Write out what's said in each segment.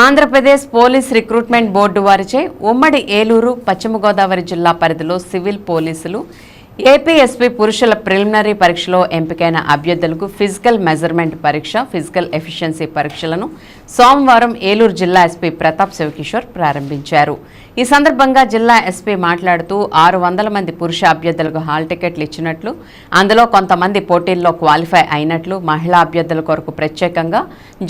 Andhra Pradesh police recruitment board వారిచే ఉమ్మడి ఏలూరు పశ్చిమ గోదావరి జిల్లా పరిధిలో సివిల్ పోలీసులు ఏపీఎస్పీ పురుషుల ప్రిలిమినరీ పరీక్షలో ఎంపికైన అభ్యర్థులకు ఫిజికల్ మెజర్మెంట్ పరీక్ష ఫిజికల్ ఎఫిషియన్సీ పరీక్షలను సోమవారం ఏలూరు జిల్లా ఎస్పీ ప్రతాప్ శివకిషోర్ ప్రారంభించారు. ఈ సందర్భంగా జిల్లా ఎస్పీ మాట్లాడుతూ ఆరు వందల మంది పురుష అభ్యర్థులకు హాల్ టికెట్లు ఇచ్చినట్లు అందులో కొంతమంది పోటీల్లో క్వాలిఫై అయినట్లు మహిళా అభ్యర్థుల కొరకు ప్రత్యేకంగా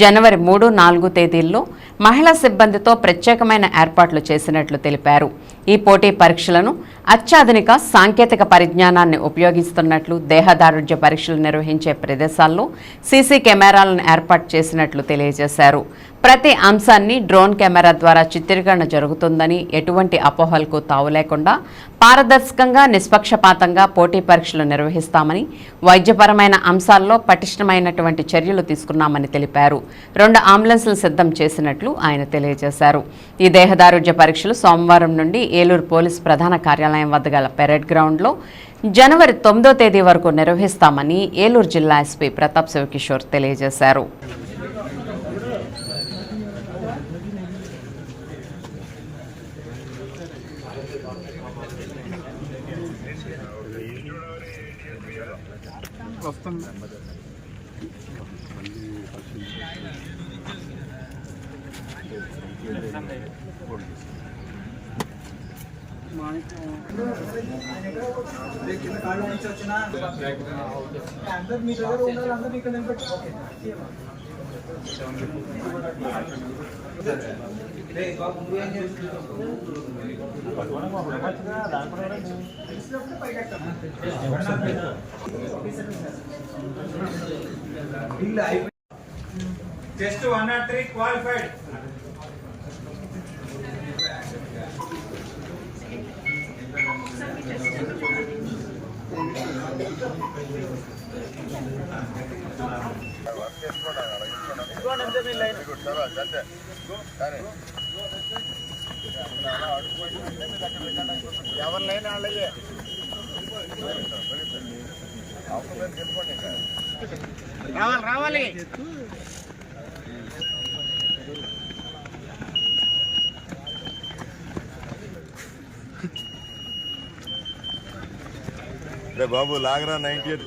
జనవరి మూడు నాలుగు తేదీల్లో మహిళా సిబ్బందితో ప్రత్యేకమైన ఏర్పాట్లు చేసినట్లు తెలిపారు. ఈ పోటీ పరీక్షలను అత్యాధునిక సాంకేతిక పరిజ్ఞానాన్ని ఉపయోగిస్తున్నట్లు దేహదారుఢ్య పరీక్షలు నిర్వహించే ప్రదేశాల్లో సీసీ కెమెరాలను ఏర్పాటు చేసినట్లు తెలియజేశారు. ప్రతి అంశాన్ని డ్రోన్ కెమెరా ద్వారా చిత్రీకరణ జరుగుతుందని ఎటువంటి అపోహలకు తావు లేకుండా పారదర్శకంగా నిష్పక్షపాతంగా పోటీ పరీక్షలు నిర్వహిస్తామని వైద్యపరమైన అంశాల్లో పటిష్టమైనటువంటి చర్యలు తీసుకున్నామని తెలిపారు. రెండు అంబులెన్స్లు సిద్ధం చేసినట్లు ఆయన తెలియజేశారు. ఈ దేహదారుఢ్య పరీక్షలు సోమవారం నుండి ఏలూరు పోలీస్ ప్రధాన కార్యాలయం వద్ద గల పెరేడ్ గ్రౌండ్లో జనవరి తొమ్మిదో తేదీ వరకు నిర్వహిస్తామని ఏలూరు జిల్లా ఎస్పీ ప్రతాప్ శివకిషోర్ తెలియజేశారు. వస్తుంది. అందరు just one nought three qualified ఎవరినైనా అలాగే రావాలి రావాలి రే బాబు లాగరా ninety eight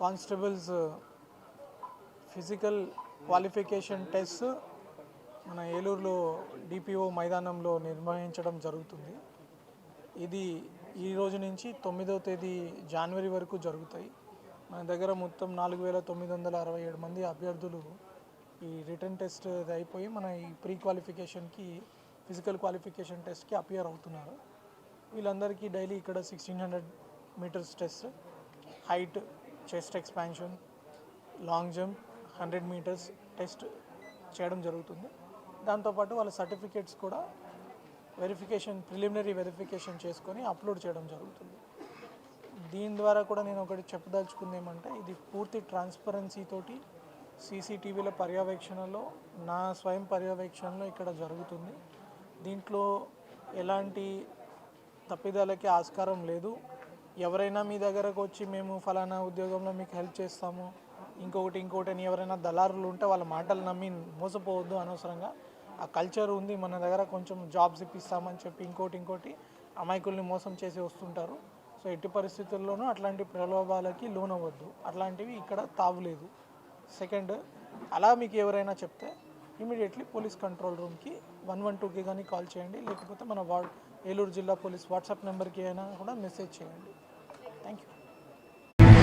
constables physical qualification test మన ఏలూరులో డిపిఓ మైదానంలో నిర్వహించడం జరుగుతుంది. ఇది ఈ రోజు నుంచి తొమ్మిదవ తేదీ జనవరి వరకు జరుగుతాయి. మన దగ్గర మొత్తం నాలుగు వేల తొమ్మిది వందల అరవై ఏడు మంది అభ్యర్థులు ఈ రిటర్న్ టెస్ట్ అయిపోయి మన ఈ ప్రీ క్వాలిఫికేషన్కి ఫిజికల్ క్వాలిఫికేషన్ టెస్ట్కి అపియర్ అవుతున్నారు. వీళ్ళందరికీ డైలీ ఇక్కడ sixteen hundred metres test height chest expansion long jump hundred metres test చేయడం జరుగుతుంది. దాంతోపాటు వాళ్ళ సర్టిఫికేట్స్ కూడా వెరిఫికేషన్ ప్రిలిమినరీ వెరిఫికేషన్ చేసుకొని అప్లోడ్ చేయడం జరుగుతుంది. దీని ద్వారా కూడా నేను ఒకటి చెప్పదలుచుకుంది ఏమంటే ఇది పూర్తి ట్రాన్స్పరెన్సీతోటి సీసీటీవీల పర్యవేక్షణలో నా స్వయం పర్యవేక్షణలో ఇక్కడ జరుగుతుంది. దీంట్లో ఎలాంటి తప్పిదాలకి ఆస్కారం లేదు. ఎవరైనా మీ దగ్గరకు వచ్చి మేము ఫలానా ఉద్యోగంలో మీకు హెల్ప్ చేస్తాము ఇంకొకటి ఇంకొకటి అని ఎవరైనా దళారులు ఉంటే వాళ్ళ మాటలు నమ్మి మోసపోవద్దు అనవసరంగా. ఆ కల్చర్ ఉంది మన దగ్గర కొంచెం జాబ్స్ ఇప్పిస్తామని చెప్పి ఇంకోటి ఇంకోటి అమాయకుల్ని మోసం చేసి వస్తుంటారు. సో ఎట్టి పరిస్థితుల్లోనూ అట్లాంటి ప్రలోభాలకి లోనవ్వద్దు. అట్లాంటివి ఇక్కడ తావులేదు. సెకండ్ అలా మీకు ఎవరైనా చెప్తే ఇమీడియట్లీ పోలీస్ కంట్రోల్ రూమ్కి వన్ వన్ టూకి కానీ కాల్ చేయండి. లేకపోతే మన వా ఏలూరు జిల్లా పోలీస్ వాట్సాప్ నెంబర్కి అయినా కూడా మెసేజ్ చేయండి. Thank you